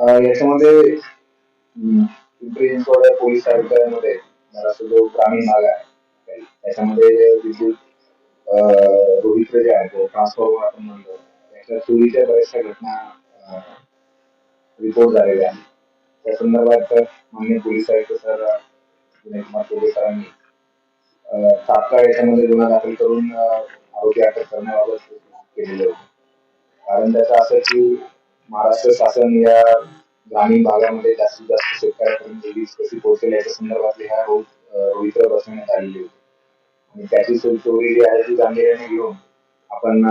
याच्यामध्ये पिंपरी चिंचवड पोलीस आयुक्तालयामध्ये महाराष्ट्र जो ग्रामीण भाग आहे त्याच्यामध्ये विद्युत रोहित्र जे आहे ट्रान्सफॉर्मर आपण म्हणतो त्याच्या चोरीच्या बऱ्याचशा घटना रिपोर्ट झालेल्या आहेत. त्या संदर्भात माननीय पोलीस आयुक्त सर विनय कुमार कोल्हे सरांनी तात्काळ याच्यामध्ये गुन्हा दाखल करून आरोपी अटक करण्याबाबत केलेले होते. कारण त्याचं असं की महाराष्ट्र शासन या ग्रामीण भागामध्ये जास्तीत जास्त शेतकऱ्यापर्यंत वीज कशी पोहोचेल याच्या संदर्भातले ह्या रोहित्र बसवण्यात आलेली होती. आणि त्याची चोरी जी आहे ती गांभीर्याने घेऊन आपण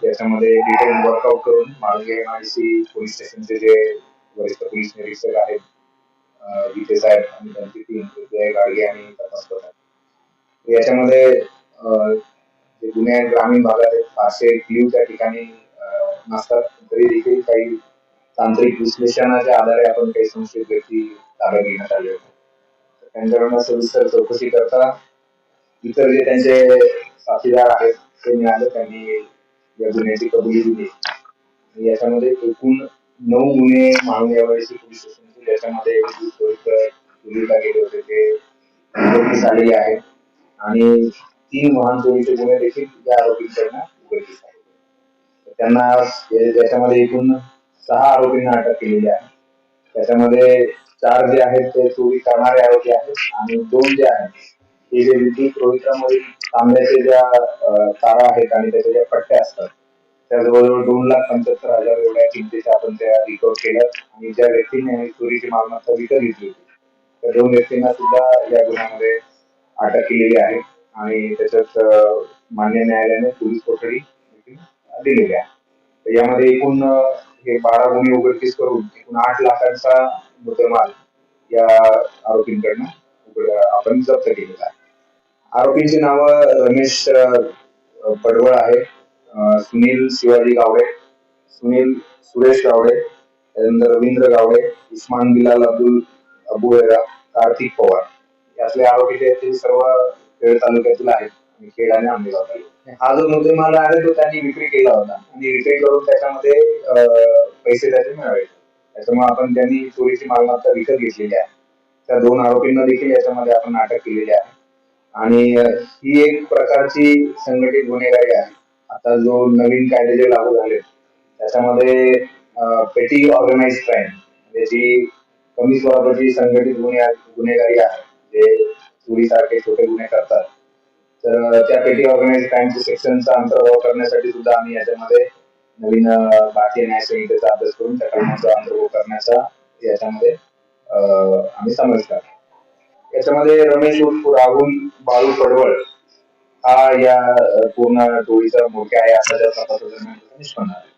त्याच्यामध्ये डिटेल वर्कआउट करून माळगे एमआयडीसी पोलीस स्टेशनचे जे वरिष्ठ पोलीस निरीक्षक आहेत अं, विखे साहेब आणि त्यांची टीम गाडगे आणि तपास करतात याच्यामध्ये जे गुन्हे ग्रामीण भागात आहेत फारसे क्ल्यू त्या ठिकाणी नसतात तरी देखील काही तांत्रिक विश्लेषणाच्या आधारे आपण काही संशयित व्यक्ती ताब्यात घेण्यात आले होते. त्यांच्याकडनं सविस्तर चौकशी करता इतर जे त्यांचे साथीदार आहेत ते मिळाले. त्यांनी या गुन्ह्याची कबुली दिली. आणि याच्यामध्ये एकूण नऊ गुन्हे मानून यावेळेची पोलीस स्टेशनचे याच्यामध्ये चोरीला गेले होते ते उघडकीस आलेले आहेत. आणि तीन वाहन चोरीचे गुन्हे देखील या आरोपींकडनं उघडकीस आले. त्यांना याच्यामध्ये एकूण सहा आरोपींना अटक केलेली आहे. त्याच्यामध्ये चार जे आहेत ते चोरी करणारे आरोपी आहेत आणि दोन जे आहेत ते जे विद्युत रोहित्रामध्ये तांब्याचे ज्या तारा आहेत आणि त्याच्या ज्या पट्ट्या असतात त्या जवळजवळ दोन लाख पंच्याहत्तर हजार एवढ्या किमतीच्या आपण त्या रिकवर केल्या आणि ज्या व्यक्तीने चोरीची मालमत्ता विकत घेतली होती त्या दोन व्यक्तींना सुद्धा या गुन्ह्यामध्ये अटक केलेली आहे आणि त्याच्यात मान्य न्यायालयाने पोलीस कोठडी दिलेली आहे यामध्ये एकूण हे बारा गुन्हे उघडकीस करून एकूण आठ लाखांचा मुद्देमाल या आरोपींकडनं उघड आपण जप्त केलेला आहे. आरोपींची नावं रमेश पडवळ आहे सुनील शिवाजी गावडे सुनील सुरेश गावडे त्यानंतर रवींद्र गावडे उस्मान बिलाल अब्दुल अबुहेरा कार्तिक पवार. यातले आरोपी जे आहेत ते सर्व खेळ तालुक्यातील आहेत. खेड आणि आंबेगाव हा जो मुद्देमाल आहे तो त्यांनी विक्री केला होता. आणि विक्री करून त्याच्यामध्ये पैसे त्याचे मिळावे त्याच्यामुळे आपण त्यांनी चोरीची मालमत्ता विकत घेतलेली आहे. त्या दोन आरोपींना देखील याच्यामध्ये आपण अटक केलेली आहे. आणि ही एक प्रकारची संघटित गुन्हेगारी आहे. आता जो नवीन कायदे जे लागू झाले त्याच्यामध्ये पेटी ऑर्गनाइज क्राईम म्हणजे जी कमी स्वरूपाची संघटित गुन्हे गुन्हेगारी आहे जे चोरीसारखे छोटे गुन्हे करतात. तर त्या पेटी ऑर्गनाइज क्राईमचे सेक्शनचा अंतर्भाव करण्यासाठी सुद्धा आम्ही याच्यामध्ये नवीन भारतीय न्याय संहितेचा अभ्यास करून त्या कलमाचा अंतर्भाव करण्याचा याच्यामध्ये आम्ही समावेश याच्यामध्ये रमेश उर्फ राहुल बाळू पडवळ हा या पूर्ण टोळीचा मोठ्या आहे असा त्या निष्पन्न आहे